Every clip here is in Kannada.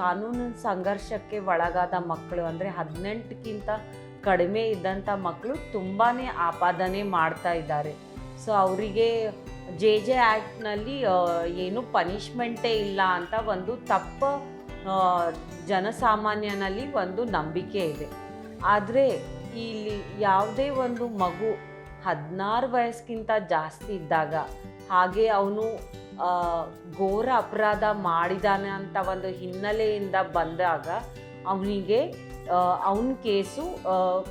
ಕಾನೂನು ಸಂಘರ್ಷಕ್ಕೆ ಒಳಗಾದ ಮಕ್ಕಳು ಅಂದರೆ ಹದಿನೆಂಟಕ್ಕಿಂತ ಕಡಿಮೆ ಇದ್ದಂಥ ಮಕ್ಕಳು ತುಂಬಾ ಆಪಾದನೆ ಮಾಡ್ತಾ ಇದ್ದಾರೆ. ಸೊ ಅವರಿಗೆ ಜೆ ಜೆ ಆ್ಯಕ್ಟ್ನಲ್ಲಿ ಏನು ಪನಿಷ್ಮೆಂಟೇ ಇಲ್ಲ ಅಂತ ಒಂದು ತಪ್ಪ ಜನಸಾಮಾನ್ಯನಲ್ಲಿ ಒಂದು ನಂಬಿಕೆ ಇದೆ. ಆದರೆ ಇಲ್ಲಿ ಯಾವುದೇ ಒಂದು ಮಗು ಹದಿನಾರು ವಯಸ್ಸಿಗಿಂತ ಜಾಸ್ತಿ ಇದ್ದಾಗ ಹಾಗೆ ಅವನು ಘೋರ ಅಪರಾಧ ಮಾಡಿದಾನೆ ಅಂತ ಒಂದು ಹಿನ್ನೆಲೆಯಿಂದ ಬಂದಾಗ ಅವನಿಗೆ ಅವನ ಕೇಸು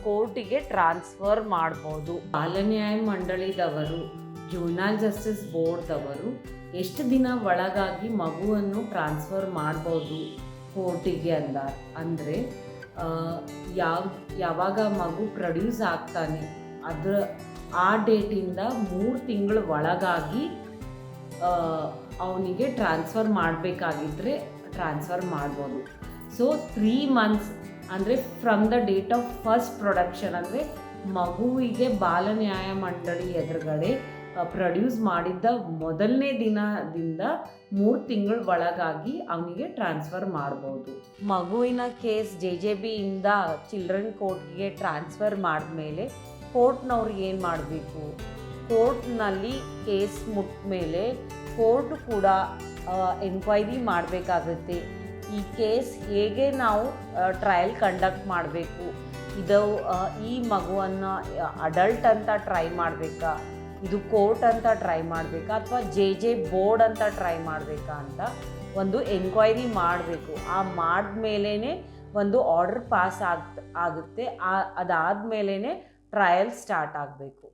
ಕೋರ್ಟಿಗೆ ಟ್ರಾನ್ಸ್ಫರ್ ಮಾಡ್ಬೋದು. ಬಾಲನ್ಯಾಯ ಮಂಡಳಿದವರು, ಜೂನಲ್ ಜಸ್ಟಿಸ್ ಬೋರ್ಡ್ದವರು ಎಷ್ಟು ದಿನ ಒಳಗಾಗಿ ಮಗುವನ್ನು ಟ್ರಾನ್ಸ್ಫರ್ ಮಾಡ್ಬೋದು ಕೋರ್ಟಿಗೆ ಅಂದ ಅಂದರೆ ಯಾವ, ಯಾವಾಗ ಮಗು ಪ್ರೊಡ್ಯೂಸ್ ಆಗ್ತಾನೆ ಅದರ, ಆ ಡೇಟಿಂದ ಮೂರು ತಿಂಗಳ ಒಳಗಾಗಿ ಅವನಿಗೆ ಟ್ರಾನ್ಸ್ಫರ್ ಮಾಡಬೇಕಾಗಿದ್ದರೆ ಟ್ರಾನ್ಸ್ಫರ್ ಮಾಡ್ಬೋದು. ಸೊ ತ್ರೀ ಮಂತ್ಸ್ ಅಂದರೆ from the date of first production ಅಂದರೆ ಮಗುವಿಗೆ ಬಾಲ ನ್ಯಾಯ ಮಂಡಳಿ ಎದುರುಗಡೆ ಪ್ರೊಡ್ಯೂಸ್ ಮಾಡಿದ್ದ ಮೊದಲನೇ ದಿನದಿಂದ ಮೂರು ತಿಂಗಳ ಒಳಗಾಗಿ ಅವನಿಗೆ ಟ್ರಾನ್ಸ್ಫರ್ ಮಾಡ್ಬೋದು. ಮಗುವಿನ ಕೇಸ್ ಜೆ ಜೆ ಬಿಯಿಂದ ಚಿಲ್ಡ್ರನ್ ಕೋರ್ಟ್ಗೆ ಟ್ರಾನ್ಸ್ಫರ್ ಮಾಡಿದ್ಮೇಲೆ ಕೋರ್ಟ್ನವ್ರಿಗೆ ಏನು ಮಾಡಬೇಕು? ಕೋರ್ಟ್ನಲ್ಲಿ ಕೇಸ್ ಮುಟ್ಟ ಮೇಲೆ ಕೋರ್ಟ್ ಕೂಡ ಎನ್ಕ್ವೈರಿ ಮಾಡಬೇಕಾಗುತ್ತೆ. ಈ ಕೇಸ್ ಹೇಗೆ ನಾವು ಟ್ರಯಲ್ ಕಂಡಕ್ಟ್ ಮಾಡಬೇಕು? ಇದು ಈ ಮಗುವನ್ನು ಅಡಲ್ಟ್ ಅಂತ ಟ್ರೈ ಮಾಡಬೇಕಾ? ಇದು ಕೋರ್ಟ್ ಅಂತ ಟ್ರೈ ಮಾಡಬೇಕಾ? ಅಥವಾ ಜೆ ಜೆ ಬೋರ್ಡ್ ಅಂತ ಟ್ರೈ ಮಾಡಬೇಕಾ ಅಂತ ಒಂದು ಎನ್ಕ್ವೈರಿ ಮಾಡಬೇಕು. ಆ ಮಾಡಿದ್ಮೇಲೇ ಒಂದು ಆರ್ಡರ್ ಪಾಸ್ ಆಗ್, ಆಗುತ್ತೆ. ಆ ಅದಾದಮೇಲೇ ಟ್ರಯಲ್ ಸ್ಟಾರ್ಟ್ ಆಗಬೇಕು.